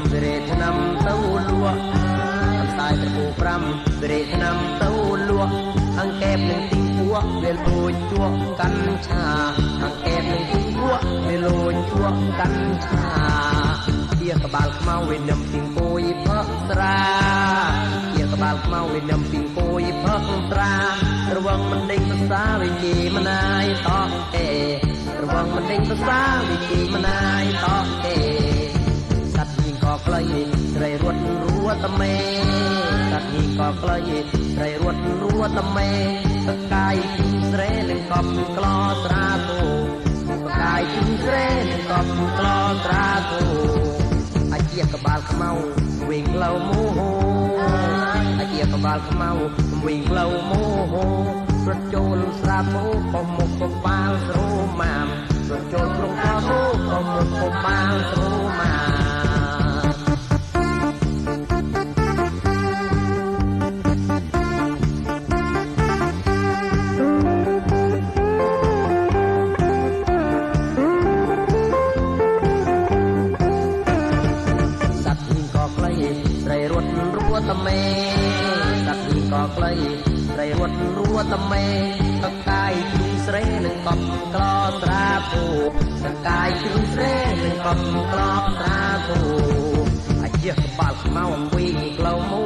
5សេរីឆ្នាំទៅលក់អន្តាយត្រពូ5សេរីឆ្នាំទៅលក់អង្កេបនឹងទីពួកវាលូចជក់កាន់ឆាអង្កេបនឹងទីពួកវាលូចជក់កាន់ឆាជាក្បាលខ្មៅវានឹមពីងពួយផកស្រាជាក្បាលខ្មៅវានឹមពីងពួយផកស្រារវងមិនដេញភាសាវិជាមណាយតោះទេរវងមិនដេញភាសាវិជាមណា ត់រួតមេសត្វញីក៏ក្លែងត្រីរត់រួតមេសកាយជិញស្រែនឹងកំក្លោស្រាគោសកាយជិញស្រែនឹងកំក្លោស្រាគោអាជាក្បាលខ្មៅវិញផ្លូវមោហអាជាក្បាលខ្មៅវិញផ្លូវមោហរត់ចូលស្រាពោក៏មុខក៏ ត្រីរត់រួតមេសត្វហ៊ីងក៏ខ្លីត្រីរត់រួតមេតកាយជិះស្រែនឹងកំក្លោត្រាពូតកាយជិះស្រែនឹងកំក្លោត្រាពូអាជាក្បាលខ្មៅអំវីក្លៅមោ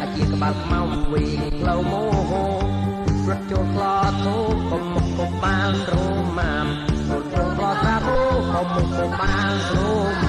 អាជាក្បាលខ្មៅអំវីក្លៅមោរត់ចូលក្លោធូកុំមុខកុំបាលស្រូម៉ាមរត់ចូលក្លោត្រាពូកុំមុខកុំបាលស្រូ